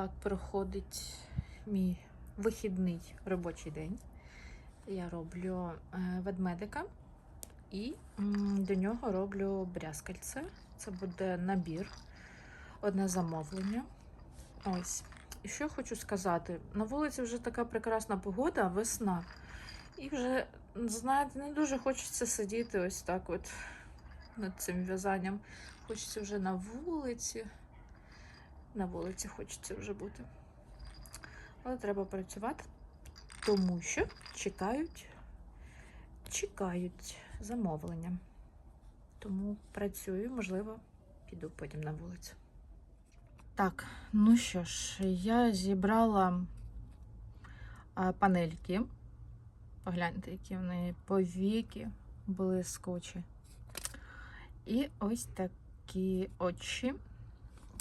так проходить мій вихідний робочий день. Я роблю е, ведмедика і до нього роблю брязкальце. Це буде набір, одне замовлення. Ось. І що хочу сказати: на вулиці вже така прекрасна погода, весна. І вже, знаєте, не дуже хочеться сидіти ось так от над цим в'язанням. Хочеться вже на вулиці. На вулиці хочеться вже бути. Але треба працювати, тому що чекають, чекають замовлення. Тому працюю, можливо, піду потім на вулицю. Так, ну що ж, я зібрала панельки. Погляньте, які в неї повіки блискучі. І ось такі очі.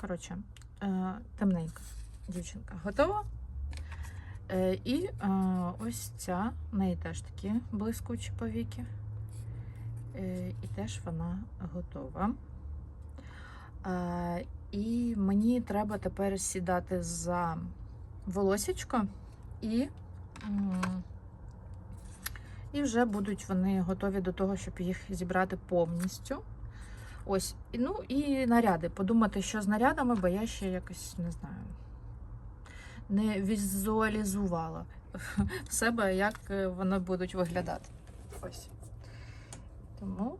Коротше, темненька дівчинка готова. Е, І е, ось ця, в неї теж такі блискучі повіки. Е, І теж вона готова. Е, І мені треба тепер сідати за волосечко і, і вже будуть вони готові до того, щоб їх зібрати повністю. Ось, ну і наряди. Подумати, що з нарядами, бо я ще якось не знаю. Не візуалізувала в себе, як е, вони будуть виглядати. Ось. Тому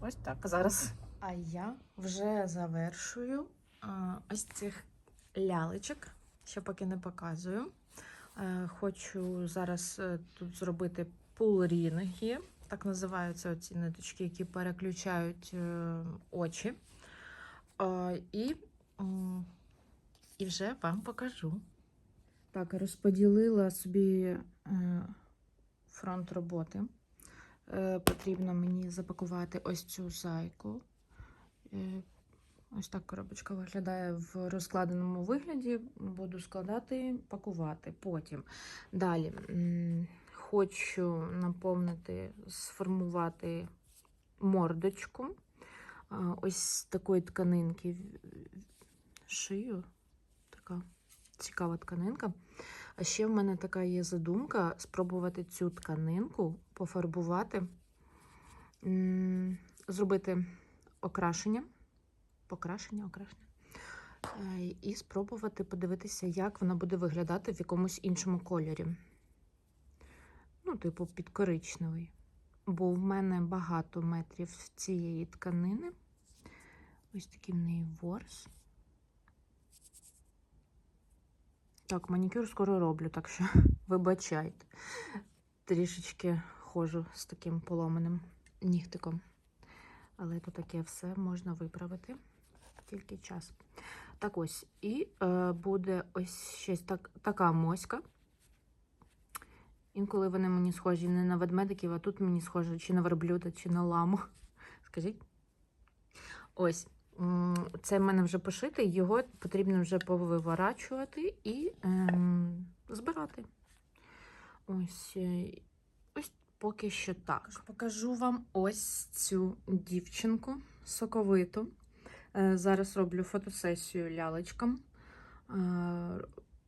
ось так зараз. А я вже завершую ось цих лялечок, ще поки не показую. Е, Хочу зараз е, тут зробити пулрінги. Так називаються оці ниточки, які переключають е, очі. Е, І, і вже вам покажу. Так, розподілила собі е, фронт роботи. Потрібно мені запакувати ось цю зайку. Ось так коробочка виглядає в розкладеному вигляді. Буду складати, пакувати потім. Далі хочу наповнити, сформувати мордочку. Ось такої тканинки шию. Така цікава тканинка. А ще в мене така є задумка спробувати цю тканинку пофарбувати, зробити окрашення, покрашення, окрашення. Е, І спробувати подивитися, як вона буде виглядати в якомусь іншому кольорі. Ну, типу, під коричневий. Бо в мене багато метрів цієї тканини. Ось такий в неї ворс. Так, манікюр скоро роблю, так що вибачайте. Трішечки ходжу з таким поломаним нігтиком. Але то таке все можна виправити. Тільки час. Так ось, і е, буде ось щось так, така моська. Інколи вони мені схожі не на ведмедиків, а тут мені схоже чи на верблюда, чи на ламу. Скажіть? Ось. Це в мене вже пошитий, його потрібно вже повиворачувати і ем, збирати. Ось, е, ось поки що так. Покажу вам ось цю дівчинку соковиту. Е, Зараз роблю фотосесію лялечкам.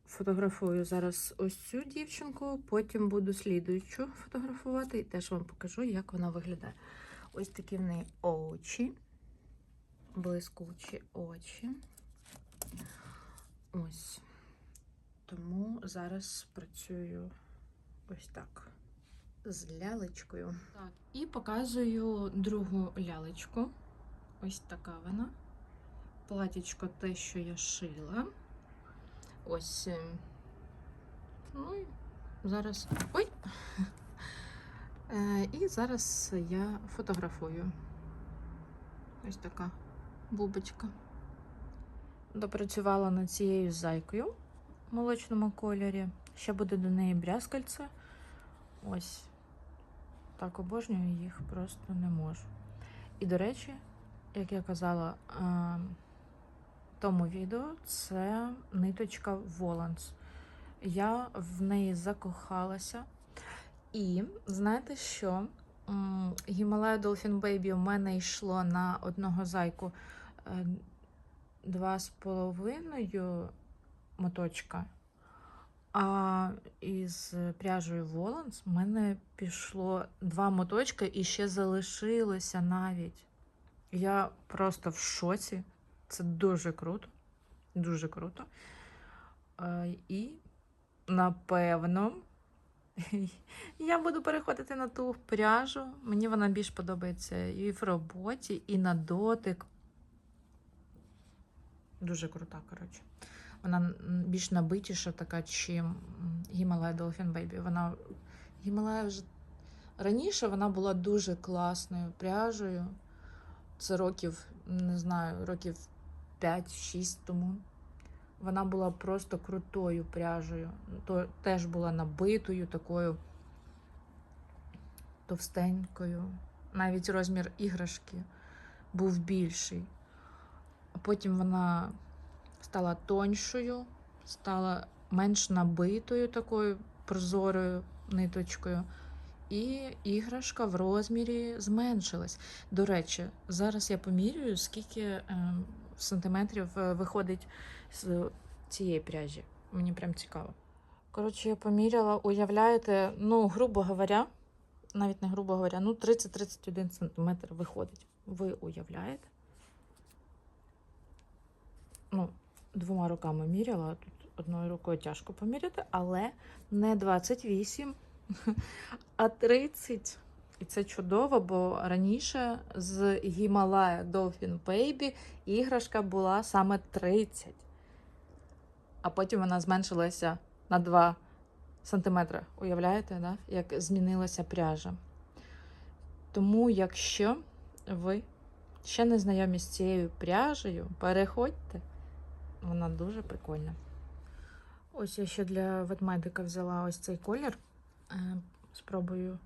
Фотографую зараз ось цю дівчинку, потім буду слідуючу фотографувати і теж вам покажу, як вона виглядає. Ось такі в неї очі, блискучі очі. Ось. Тому зараз працюю ось так. З лялечкою. Так, і показую другу лялечку. Ось така вона. Платічко те, що я шила. Ось. е, Ну і зараз. Ой! Е, І зараз я фотографую. Ось така бубочка. Допрацювала над цією зайкою в молочному кольорі. Ще буде до неї брязкальце. Ось. Так обожнюю їх, просто не можу. І, до речі, як я казала, е, в тому відео це ниточка Воланс. Я в неї закохалася. І знаєте що? Himalaya Dolphin Baby у мене йшло на одного зайку е, два з половиною моточка. А із пряжею Воланс в мене пішло два моточка і ще залишилося навіть. Я просто в шоці. Це дуже круто. Дуже круто. Е, І напевно я буду переходити на ту пряжу. Мені вона більш подобається і в роботі, і на дотик. Дуже крута, коротше. Вона більш набитіша така, чим Himalaya Dolphin Baby. Вона Himalaya вже раніше вона була дуже класною пряжею. Це років, не знаю, років 5-6 тому. Вона була просто крутою пряжею. Теж була набитою, такою товстенькою. Навіть розмір іграшки був більший. Потім вона стала тоньшою, стала менш набитою такою прозорою ниточкою. І іграшка в розмірі зменшилась. До речі, зараз я помірюю, скільки е, сантиметрів е, виходить з цієї пряжі. Мені прям цікаво. Коротше, я поміряла, уявляєте, ну, грубо говоря, навіть не грубо говоря, ну 30-31 сантиметр виходить. Ви уявляєте? Ну, двома руками міряла, тут одною рукою тяжко поміряти, але не 28, а 30. І це чудово, бо раніше з Himalaya Dolphin Baby іграшка була саме 30. А потім вона зменшилася на 2 сантиметри. Уявляєте, да? як змінилася пряжа? Тому, якщо ви ще не знайомі з цією пряжею, переходьте. Вона дуже прикольна. Ось я ще для ведмедика взяла ось цей колір. Е, Спробую.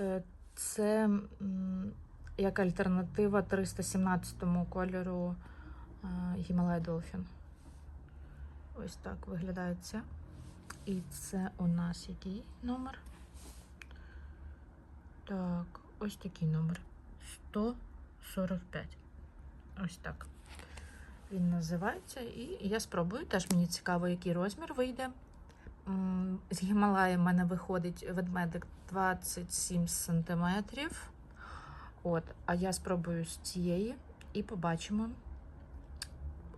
Е, Це як альтернатива 317 кольору е, Himalaya Dolphin. Ось так виглядає це. І це у нас який номер? Так, ось такий номер. 145. Ось так. Він називається. І я спробую. Теж мені цікаво, який розмір вийде. З Гімалаї в мене виходить ведмедик 27 сантиметрів. От, а я спробую з цієї і побачимо.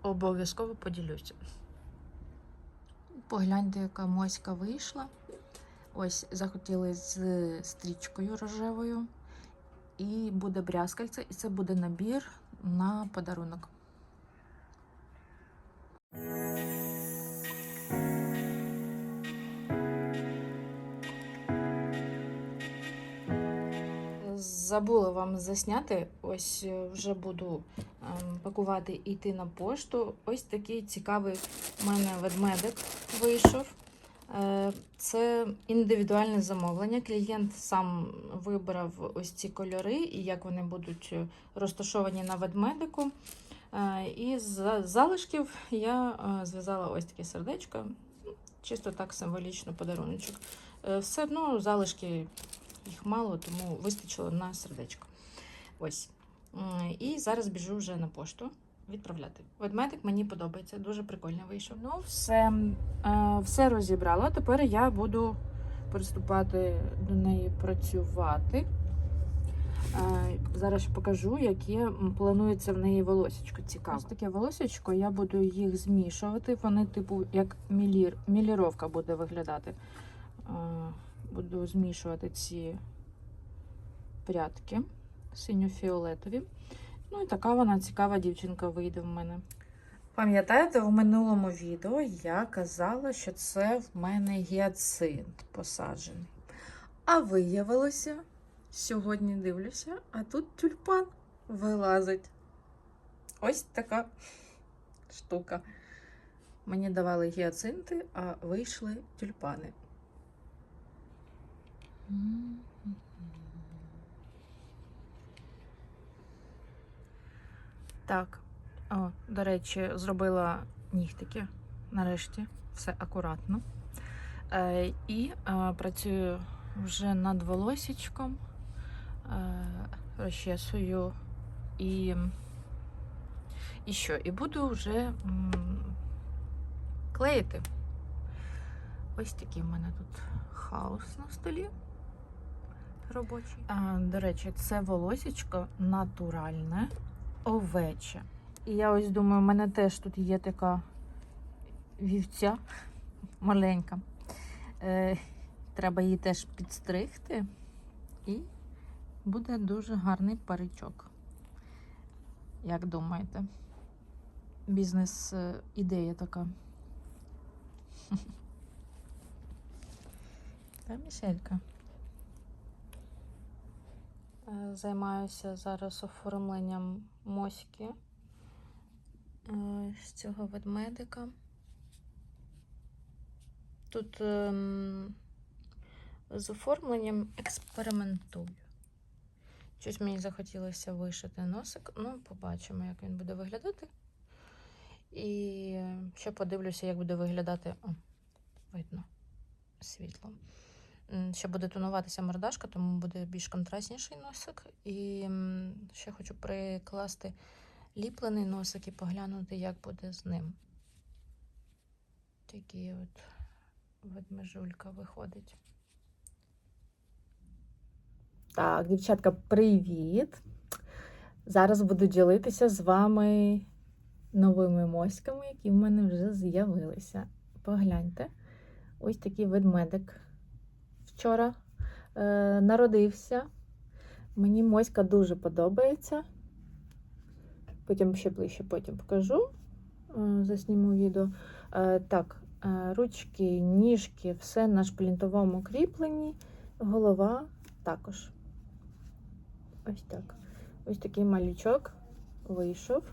Обов'язково поділюся. Погляньте, яка моська вийшла. Ось захотіли з стрічкою рожевою. І буде брязкальце, і це буде набір на подарунок. Забула вам засняти. Ось е, вже буду ем, пакувати і йти на пошту. Ось такий цікавий у мене ведмедик вийшов. Е, Це індивідуальне замовлення. Клієнт сам вибрав ось ці кольори і як вони будуть е, розташовані на ведмедику. І з залишків я зв'язала ось таке сердечко, чисто так символічно подаруночок. Все одно залишки їх мало, тому вистачило на сердечко. Ось. І зараз біжу вже на пошту відправляти. Ведмедик мені подобається, дуже прикольно вийшов. Ну, все, е, все розібрала. Тепер я буду приступати до неї працювати. Е, Зараз покажу, яке планується в неї волосечко. Цікаво. Ось таке волосечко, я буду їх змішувати. Вони, типу, як мілір, міліровка буде виглядати. Буду змішувати ці прядки синьо-фіолетові. Ну і така вона цікава дівчинка вийде в мене. Пам'ятаєте, в минулому відео я казала, що це в мене гіацинт посаджений. А виявилося, сьогодні дивлюся, а тут тюльпан вилазить. Ось така штука. Мені давали гіацинти, а вийшли тюльпани. Так, о, до речі, зробила нігтики. Нарешті все акуратно. Е, і е, працюю вже над волосічком, е, розчесую і, і що? І буду вже м, клеїти. Ось такий в мене тут хаос на столі робочий. А, до речі, це волосічко натуральне, овече. І я ось думаю, у мене теж тут є така вівця маленька. Е, треба її теж підстригти. І буде дуже гарний паричок. Як думаєте? Бізнес-ідея така. Та, Мішелька. Е, Займаюся зараз оформленням моськи е, з цього ведмедика. Тут ем, з оформленням експериментую. Щось мені захотілося вишити носик. Ну, побачимо, як він буде виглядати. І ще подивлюся, як буде виглядати. О, видно світло. Ще буде тонуватися мордашка, тому буде більш контрастніший носик. І ще хочу прикласти ліплений носик і поглянути, як буде з ним. Такий от ведмежулька виходить. Так, дівчатка, привіт! Зараз буду ділитися з вами новими моськами, які в мене вже з'явилися. Погляньте, ось такий ведмедик вчора е, народився. Мені моська дуже подобається. Потім ще ближче потім покажу, е, засніму відео. Е, так, е, ручки, ніжки, все на шплінтовому кріпленні, голова також. Ось так. Ось такий малючок вийшов.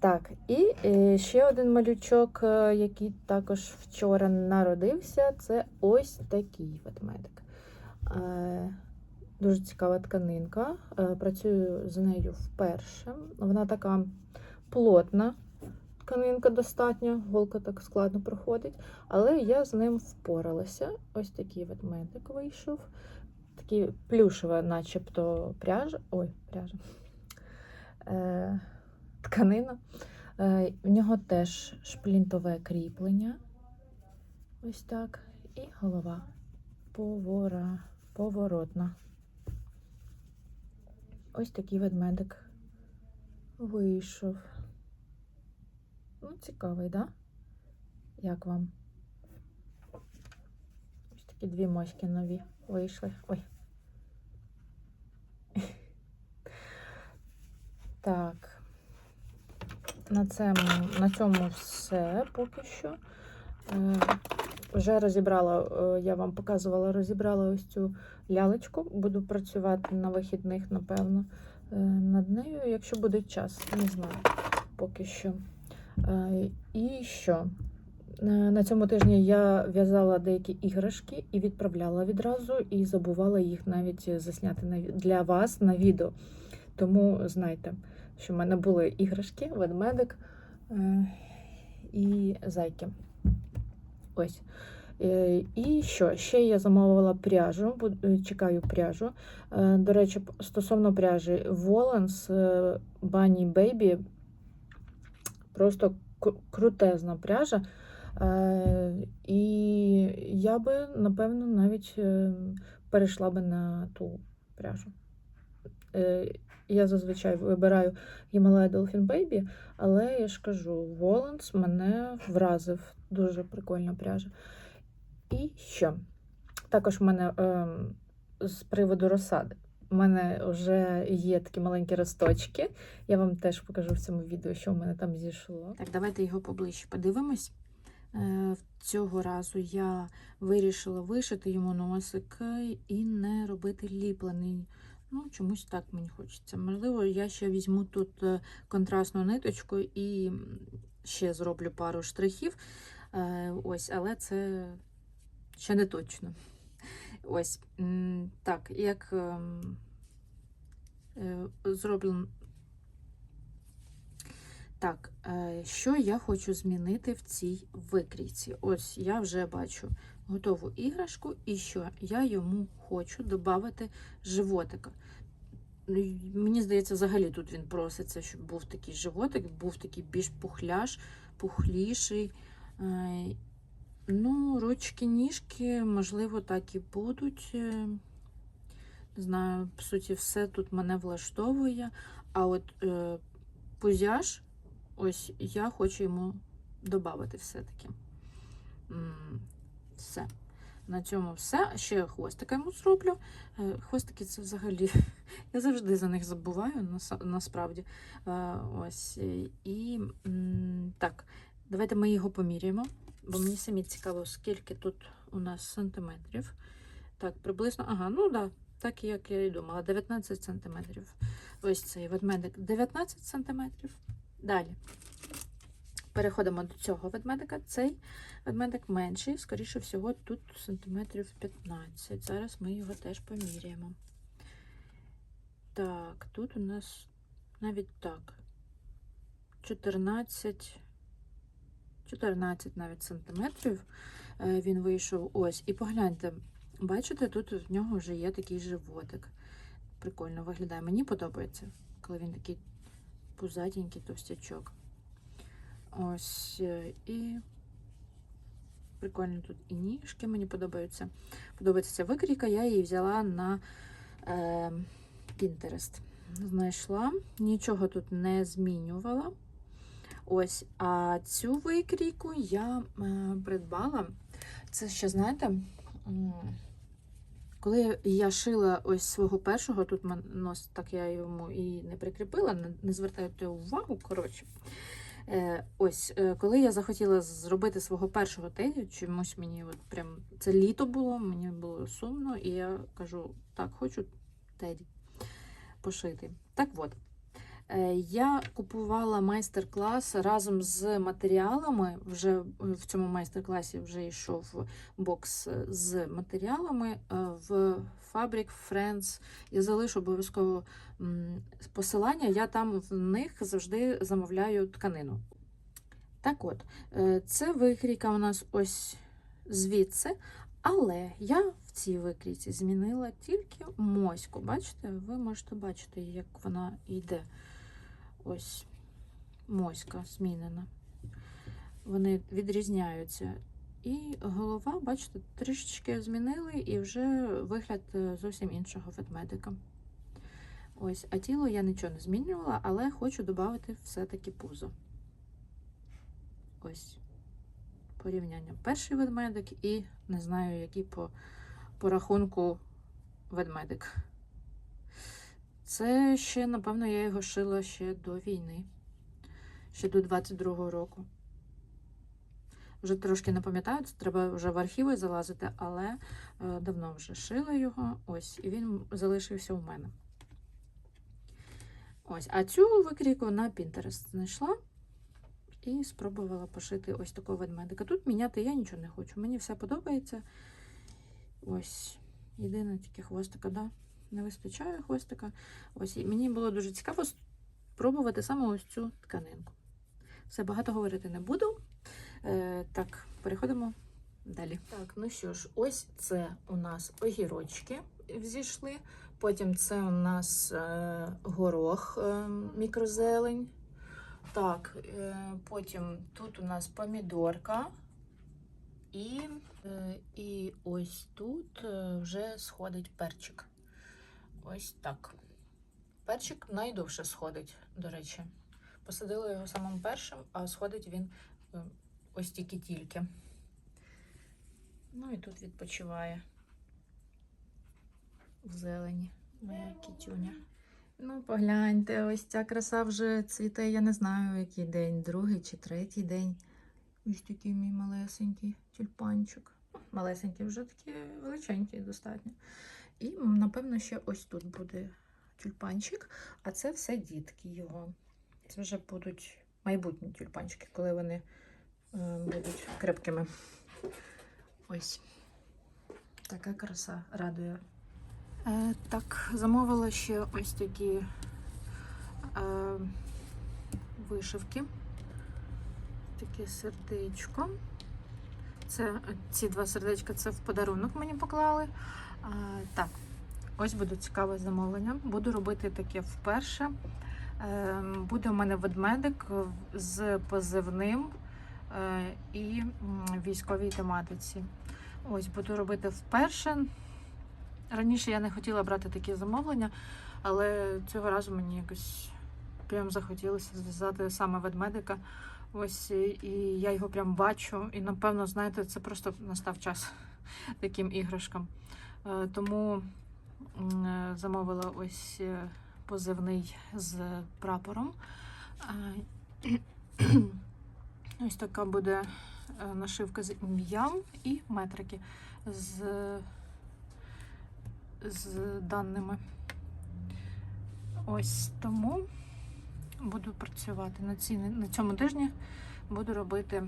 Так, і е, ще один малючок, е, який також вчора народився, це ось такий ведмедик. Е, Дуже цікава тканинка. Працюю з нею вперше. Вона така плотна тканинка достатньо, голка так складно проходить, але я з ним впоралася. Ось такий ведмедик вийшов. Такий плюшева, начебто пряжа. Ой, пряжа. Тканина. Е, в нього теж шплінтове кріплення. Ось так. І голова повора, поворотна. Ось такий ведмедик вийшов. Ну, цікавий, да? Як вам? Ось такі дві моськи нові вийшли. Ой. Так. На цьому, на цьому все поки що. Е, вже розібрала, е, я вам показувала, розібрала ось цю лялечку. Буду працювати на вихідних, напевно, е, над нею, якщо буде час, не знаю поки що. І що? На цьому тижні я в'язала деякі іграшки і відправляла відразу, і забувала їх навіть засняти для вас на відео. Тому знайте, що в мене були іграшки, ведмедик е, і зайки. Ось. Е, І що? Ще я замовила пряжу, е, чекаю пряжу. До речі, стосовно пряжі, Воланс Bunny Baby просто крутезна пряжа. І я би, напевно, навіть перейшла би на ту пряжу. Е, Я зазвичай вибираю Himalaya Baby, але я ж кажу, Воланс мене вразив. Дуже прикольна пряжа. І що? Також в мене ем, з приводу розсади. У мене вже є такі маленькі росточки. Я вам теж покажу в цьому відео, що в мене там зійшло. Так, давайте його поближче подивимось. Е, Цього разу я вирішила вишити йому носик і не робити ліплений. Ну, чомусь так мені хочеться. Можливо, я ще візьму тут е, контрастну ниточку і ще зроблю пару штрихів. Е, Ось, але це ще не точно. Ось так, як ем, е, зроблено. Так, що я хочу змінити в цій викрійці? Ось я вже бачу готову іграшку, і що я йому хочу додати животика. ну, мені здається, взагалі тут він проситься, щоб був такий животик, був такий більш пухляш, пухліший. Е, Ну, ручки, ніжки, можливо, так і будуть. Е, Не знаю, по суті, все тут мене влаштовує. А от е, пузяж, ось я хочу йому додати все-таки. Все. На цьому все. Ще хвостика йому зроблю. Е, Хвостики це взагалі. Я завжди за них забуваю, насправді. Е, Ось. е, І так, давайте ми його поміряємо, бо мені самі цікаво, скільки тут у нас сантиметрів. Так, приблизно, ага, ну да, так як я і думала, 19 сантиметрів. Ось цей ведмедик 19 сантиметрів. Далі. Переходимо до цього ведмедика. Цей ведмедик менший, скоріше всього, тут сантиметрів 15. Зараз ми його теж поміряємо. Так, тут у нас навіть так. 14, 14 навіть сантиметрів е, він вийшов. Ось. І погляньте, бачите, тут в нього вже є такий животик. Прикольно виглядає. Мені подобається, коли він такий пузатенький товстячок. Ось. е, І прикольно тут і ніжки мені подобаються. Подобається ця викрійка, я її взяла на е, Pinterest. Знайшла, нічого тут не змінювала. Ось, а цю викрійку я е, придбала. Це ще, знаєте, коли я шила ось свого першого, тут нос, так я йому і не прикріпила, не, не звертайте увагу, коротше. Е, ось, е, коли я захотіла зробити свого першого теді, чомусь мені от прям це літо було, мені було сумно, і я кажу, так, хочу теді пошити. Так от, е, я купувала майстер-клас разом з матеріалами. Вже в цьому майстер-класі вже йшов бокс з матеріалами в Fabric Friends. Я залишу обов'язково посилання. Я там в них завжди замовляю тканину. Так от, е, це викрійка у нас ось звідси. Але я в цій викрійці змінила тільки моську. Бачите? Ви можете бачити, як вона йде. Ось моська змінена. Вони відрізняються. І голова, бачите, трішечки змінили, і вже вигляд е, зовсім іншого ведмедика. Ось, а тіло я нічого не змінювала, але хочу додати все-таки пузо. Ось порівняння. Перший ведмедик і не знаю, який по, по рахунку ведмедик. Це ще, напевно, я його шила ще до війни, ще до 22-го року. Вже трошки не пам'ятаю, це треба вже в архіви залазити, але е, давно вже шила його. Ось, і він залишився у мене. Ось, а цю викрійку на Pinterest знайшла і спробувала пошити ось такого ведмедика. Тут міняти я нічого не хочу. Мені все подобається. Ось. Єдине тільки хвостика, да? Не вистачає хвостика. Ось, і мені було дуже цікаво спробувати саме ось цю тканинку. Все багато говорити не буду. Е, так, переходимо далі. Так, ну що ж, ось це у нас огірочки взійшли. Потім це у нас е, горох, е, мікрозелень. Так, е, потім тут у нас помідорка. І, е, і ось тут е, вже сходить перчик. Ось так. Перчик найдовше сходить, до речі. Посадила його самим першим, а сходить він ось тільки-тільки. Ну і тут відпочиває в зелені моя кітюня. Ну, погляньте, ось ця краса вже цвіте, я не знаю, який день, другий чи третій день. Ось такий мій малесенький тюльпанчик. Малесенький, вже такий величенький достатньо. І, напевно, ще ось тут буде тюльпанчик, а це все дітки його. Це вже будуть майбутні тюльпанчики, коли вони будуть крепкими. Ось. Така краса радує. Е, так, замовила ще ось такі е, вишивки. Таке сердечко. Це ці два сердечка це в подарунок мені поклали. А, так, ось буде цікаве замовлення. Буду робити таке вперше. Е, Буде у мене ведмедик з позивним е, і м, військовій тематиці. Ось буду робити вперше. Раніше я не хотіла брати такі замовлення, але цього разу мені якось прям захотілося зв'язати саме ведмедика. Ось і і я його прям бачу. І напевно, знаєте, це просто настав час таким іграшкам. Е, Тому е, замовила ось е, позивний з прапором. Ось така буде е, нашивка з ім'ям і метрики з, з даними. Ось тому буду працювати на, ці, на цьому тижні. Буду робити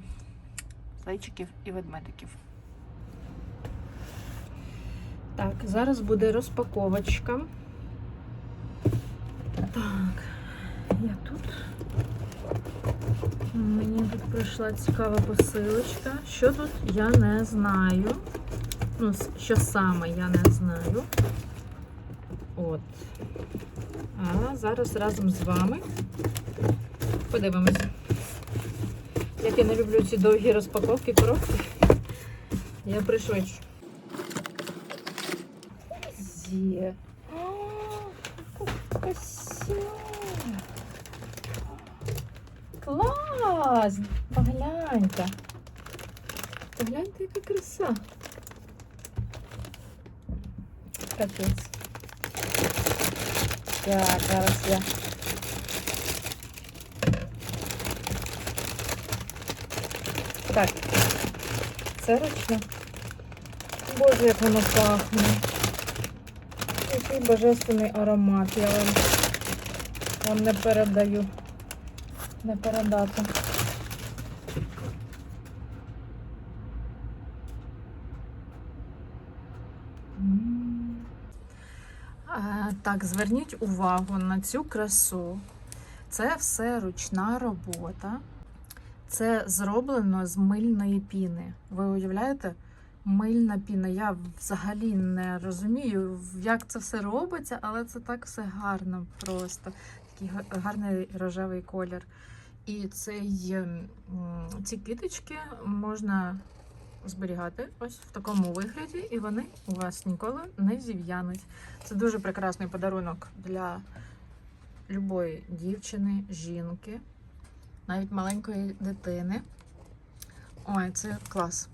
зайчиків і ведмедиків. Так, зараз буде розпаковочка. Так, я тут. Мені тут прийшла цікава посилочка. Що тут я не знаю. Ну, що саме я не знаю. От. А зараз разом з вами подивимось. Як я не люблю ці довгі розпаковки коробки. Я пришвидшу. Красиво. Клас! Погляньте. Погляньте, яка краса. Капець. Так, зараз я. Так. Це ручно. Боже, як воно пахне. Який божественний аромат. Я вам, вам не передаю. Не передати. М. Е, Так, зверніть увагу на цю красу. Це все ручна робота. Це зроблено з мильної піни. Ви уявляєте? Мильна піна. Я взагалі не розумію, як це все робиться, але це так все гарно просто. Такий гарний рожевий колір. І цей, ці квіточки можна зберігати ось в такому вигляді, і вони у вас ніколи не зів'януть. Це дуже прекрасний подарунок для любої дівчини, жінки, навіть маленької дитини. Ой, це клас.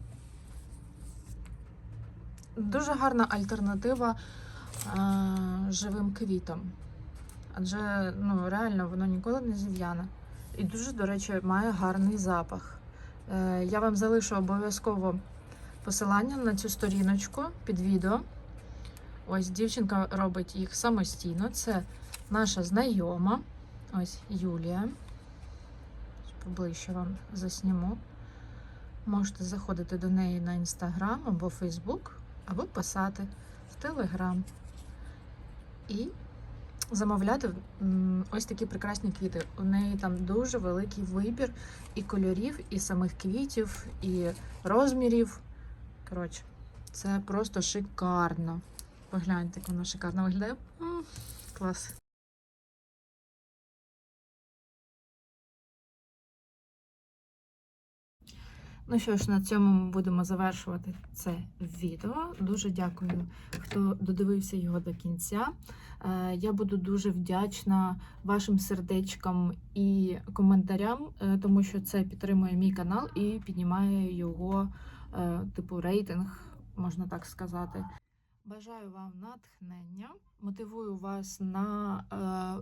Дуже гарна альтернатива а, живим квітам. Адже ну, реально воно ніколи не зів'яне. І дуже, до речі, має гарний запах. Е, я вам залишу обов'язково посилання на цю сторіночку під відео. Ось дівчинка робить їх самостійно. Це наша знайома. Ось Юлія. Поближче вам засніму. Можете заходити до неї на інстаграм або Фейсбук, або писати в Телеграм. І замовляти ось такі прекрасні квіти. У неї там дуже великий вибір і кольорів, і самих квітів, і розмірів. Коротше, це просто шикарно. Погляньте, як воно шикарно виглядає. Клас. Ну що ж, на цьому ми будемо завершувати це відео. Дуже дякую, хто додивився його до кінця. Е, Я буду дуже вдячна вашим сердечкам і коментарям, е, тому що це підтримує мій канал і піднімає його, е, типу, рейтинг, можна так сказати. Бажаю вам натхнення, мотивую вас на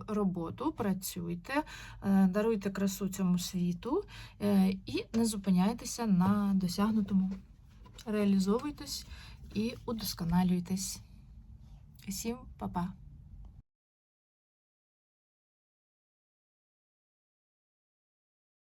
е, роботу, працюйте, е, даруйте красу цьому світу е, і не зупиняйтеся на досягнутому. Реалізовуйтесь і удосконалюйтесь. Всім па-па!